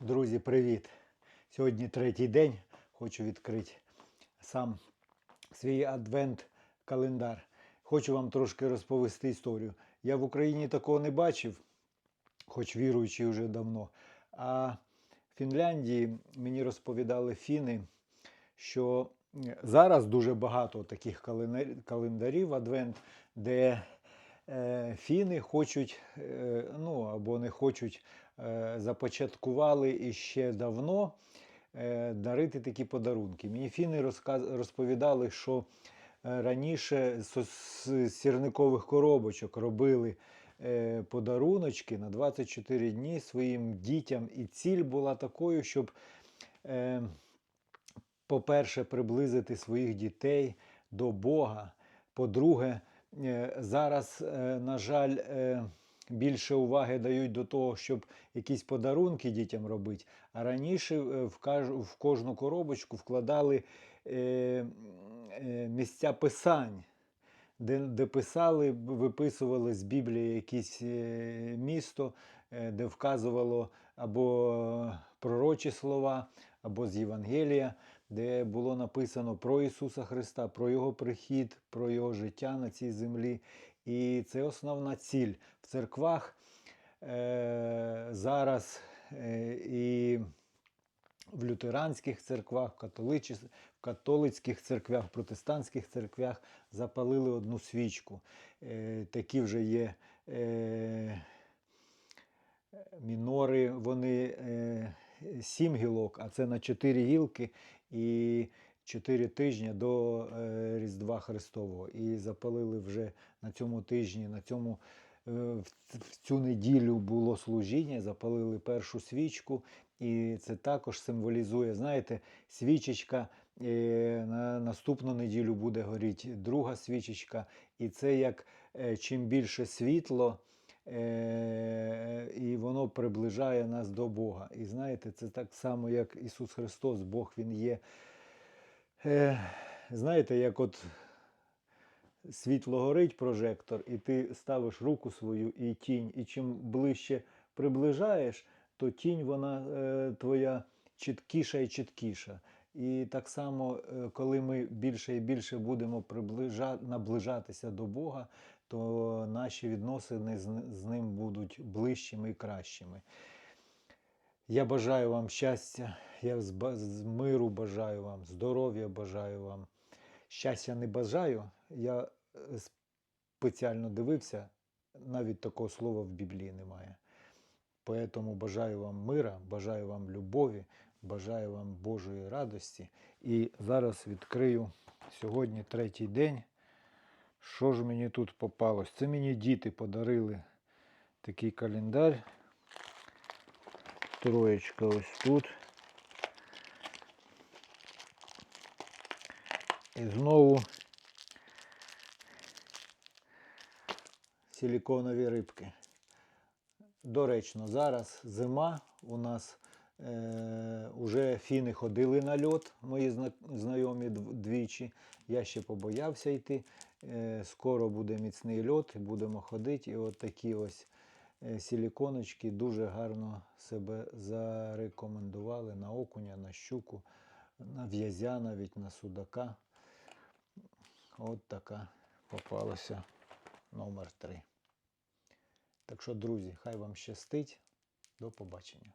Друзі, привіт! Сьогодні третій день. Хочу відкрити сам свій адвент-календар. Хочу вам трошки розповісти історію. Я в Україні такого не бачив, хоч віруючий вже давно. А в Фінляндії мені розповідали фіни, що зараз дуже багато таких календар- календарів адвент, де е, фіни хочуть, е, ну або не хочуть, започаткували іще давно е, дарити такі подарунки. Мені фіни розповідали, що е, раніше з сірникових коробочок робили е, подаруночки на 24 дні своїм дітям, і ціль була такою, щоб. Е, по-перше, приблизити своїх дітей до Бога. По-друге, е, зараз, е, на жаль, е, більше уваги дають до того, щоб якісь подарунки дітям робити. А раніше е, в кожну коробочку вкладали е, е, місця писань. Де, де писали, виписували з Біблії якесь місто, де вказувало або пророчі слова, або з Євангелія, де було написано про Ісуса Христа, про Його прихід, про Його життя на цій землі. І це основна ціль. В церквах е, зараз е, і в лютеранських церквах, в католичі- в католицьких церквях, в протестантських церквях запалили одну свічку. Е, Такі вже є е, мінори, вони е, сім гілок, а це на чотири гілки і чотири тижні до е, Різдва Христового. І запалили вже на цьому тижні, на цьому е, в цю неділю було служіння, запалили першу свічку, і це також символізує, знаєте, свічечка. е, На наступну неділю буде горіти друга свічечка, і це як чим більше світло, і воно приближає нас до Бога. І знаєте, це так само, як Ісус Христос, Бог Він є. Е, Знаєте, як от світло горить прожектор, і ти ставиш руку свою і тінь, і чим ближче приближаєш, то тінь вона е, твоя чіткіша і чіткіша. І так само, е, коли ми більше і більше будемо приближа... наближатися до Бога, то наші відносини з, з ним будуть ближчими і кращими. Я бажаю вам щастя, я з, миру бажаю вам, здоров'я бажаю вам. Щастя не бажаю. Я е, спеціально дивився, навіть такого слова в Біблії немає. Поэтому бажаю вам мира, бажаю вам любові, бажаю вам Божої радості. І зараз відкрию сьогодні третій день. Що ж мені тут попалось? Це мені діти подарили такий календар. Троєчка ось тут. І знову силіконові рибки. Доречно, зараз зима. У нас е, вже фіни ходили на льот, мої зна- знайомі двічі. Я ще побоявся йти. Е, скоро буде міцний льот, будемо ходити. І от такі ось е, силіконочки дуже гарно себе зарекомендували на окуня, на щуку, на в'язя, навіть на судака. От така попалася номер 3. Так що, друзі, хай вам щастить. До побачення.